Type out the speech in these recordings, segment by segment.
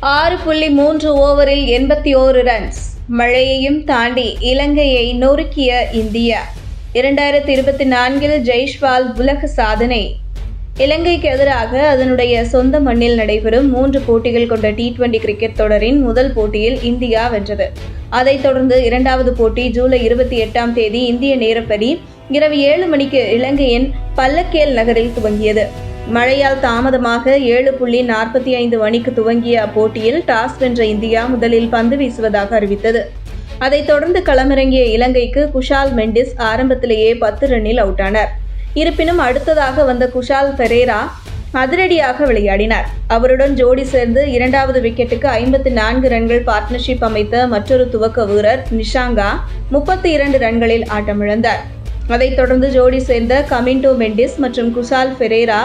ஆறு புள்ளி மூன்று ஓவரில் எண்பத்தி ஓரு ரன்ஸ். மழையையும் தாண்டி இலங்கையை நொறுக்கிய இந்தியா. இரண்டாயிரத்தி இருபத்தி நான்கில் ஜெய்ஷ்வால் உலக சாதனை. இலங்கைக்கு எதிராக அதனுடைய சொந்த மண்ணில் நடைபெறும் மூன்று போட்டிகள் கொண்ட டி டுவெண்டி கிரிக்கெட் தொடரின் முதல் போட்டியில் இந்தியா வென்றது. அதைத் தொடர்ந்து இரண்டாவது போட்டி ஜூலை இருபத்தி எட்டாம் தேதி இந்திய நேரப்படி இரவு ஏழு மணிக்கு இலங்கையின் பல்லக்கேல் நகரில் துவங்கியது. மழையால் தாமதமாக ஏழு புள்ளி நாற்பத்தி ஐந்து மணிக்கு துவங்கிய அப்போட்டியில் டாஸ் வென்ற இந்தியா முதலில் பந்து வீசுவதாக அறிவித்தது. அதைத் தொடர்ந்து களமிறங்கிய இலங்கைக்கு குஷால் மெண்டிஸ் ஆரம்பத்திலேயே பத்து ரன்னில் அவுட் ஆனார் இருப்பினும் அடுத்ததாக வந்த குஷால் பெரேரா அதிரடியாக விளையாடினார். அவருடன் ஜோடி சேர்ந்து இரண்டாவது விக்கெட்டுக்கு ஐம்பத்தி நான்கு ரன்கள் பார்ட்னர்ஷிப் அமைத்த மற்றொரு துவக்க வீரர் நிஷாங்கா முப்பத்தி இரண்டு ரன்களில் ஆட்டமிழந்தார். அதைத் தொடர்ந்து ஜோடி சேர்ந்த கமிண்டோ மெண்டிஸ் மற்றும் குஷால் ஃபெரேரா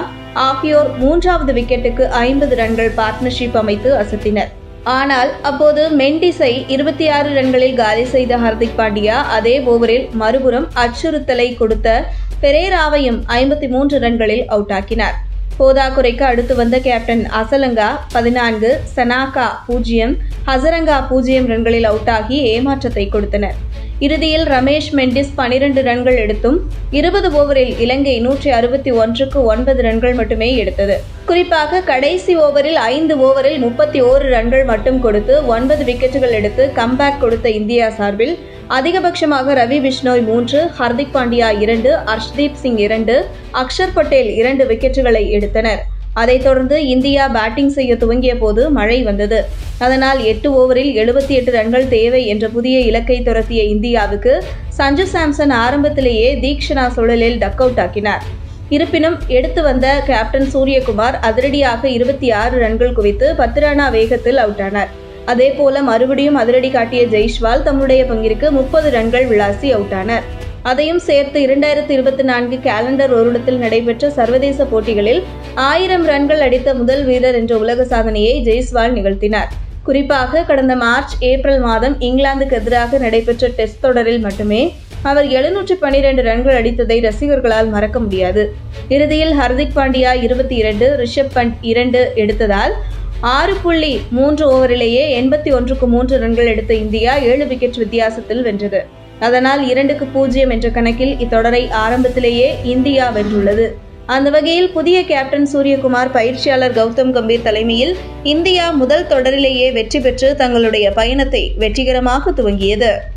ஆகியோர் மூன்றாவது விக்கெட்டுக்கு ஐம்பது ரன்கள் பார்ட்னர்ஷிப் அமைத்து அசத்தினர். ஆனால் அப்போது மெண்டிஸை இருபத்தி ஆறு ரன்களில் காலி செய்த ஹர்திக் பாண்டியா அதே ஓவரில் மறுபுறம் அச்சுறுத்தலை கொடுத்த பெரேராவையும் ஐம்பத்தி மூன்று ரன்களில் அவுட் ஆக்கினார் போதாக்குறைக்கு அடுத்து வந்த கேப்டன் அசலங்கா பதினான்கு சனாகா பூஜ்ஜியம் ஹசரங்கா பூஜ்ஜியம் ரன்களில் அவுட் ஆகி ஏமாற்றத்தை கொடுத்தனர். இறுதியில் ரமேஷ் மெண்டிஸ் பனிரெண்டு ரன்கள் எடுத்தும் இருபது ஓவரில் இலங்கை நூற்றி அறுபத்தி ஒன்றுக்கு ஒன்பது ரன்கள் மட்டுமே எடுத்தது. குறிப்பாக கடைசி ஓவரில் ஐந்து ஓவரில் முப்பத்தி ஓரு ரன்கள் மட்டும் கொடுத்து ஒன்பது விக்கெட்டுகள் எடுத்து கம்பேக் கொடுத்த இந்தியா சார்பில் அதிகபட்சமாக ரவி பிஷ்னோய் மூன்று ஹர்திக் பாண்டியா இரண்டு அர்ஷ்தீப் சிங் இரண்டு அக்ஷர் பட்டேல் இரண்டு விக்கெட்டுகளை எடுத்தனர். அதைத் தொடர்ந்து இந்தியா பேட்டிங் செய்ய துவங்கிய போது மழை வந்தது. அதனால் எட்டு ஓவரில் எழுபத்தி எட்டு ரன்கள் தேவை என்ற புதிய இலக்கை துரத்திய இந்தியாவுக்கு சஞ்சு சாம்சன் ஆரம்பத்திலேயே தீக்ஷனா சுழலில் டக் அவுட் ஆக்கினார். இருப்பினும் எடுத்து வந்த கேப்டன் சூரியகுமார் அதிரடியாக இருபத்தி ஆறு ரன்கள் குவித்து பத்து ரனா வேகத்தில் அவுட் ஆனார் அதே போல மறுபடியும் அதிரடி காட்டிய ஜெய்ஷ்வால் தம்முடைய பங்கிற்கு முப்பது ரன்கள் விளாசி அவுட் ஆனார் அதையும் சேர்த்து இரண்டாயிரத்தி இருபத்தி நான்கு கேலண்டர் வருடத்தில் நடைபெற்ற சர்வதேச போட்டிகளில் ஆயிரம் ரன்கள் அடித்த முதல் வீரர் என்ற உலக சாதனையை ஜெய்ஸ்வால் நிகழ்த்தினார். குறிப்பாக கடந்த மார்ச் ஏப்ரல் மாதம் இங்கிலாந்துக்கு எதிராக நடைபெற்ற டெஸ்ட் தொடரில் மட்டுமே அவர் எழுநூற்று பனிரெண்டு ரன்கள் அடித்ததை ரசிகர்களால் மறக்க முடியாது. இறுதியில் ஹர்திக் பாண்டியா இருபத்தி இரண்டு ரிஷப் பண்ட் இரண்டு எடுத்ததால் ஆறு புள்ளி மூன்று ஓவரிலேயே எண்பத்தி ஒன்றுக்கு மூன்று ரன்கள் எடுத்த இந்தியா ஏழு விக்கெட் வித்தியாசத்தில் வென்றது. அதனால் இரண்டுக்கு பூஜ்ஜியம் என்ற கணக்கில் இத்தொடரை ஆரம்பத்திலேயே இந்தியா வென்றுள்ளது. அந்த வகையில் புதிய கேப்டன் சூரியகுமார் பயிற்சியாளர் கௌதம் கம்பீர் தலைமையில் இந்தியா முதல் தொடரிலேயே வெற்றி பெற்று தங்களுடைய பயணத்தை வெற்றிகரமாக துவங்கியது.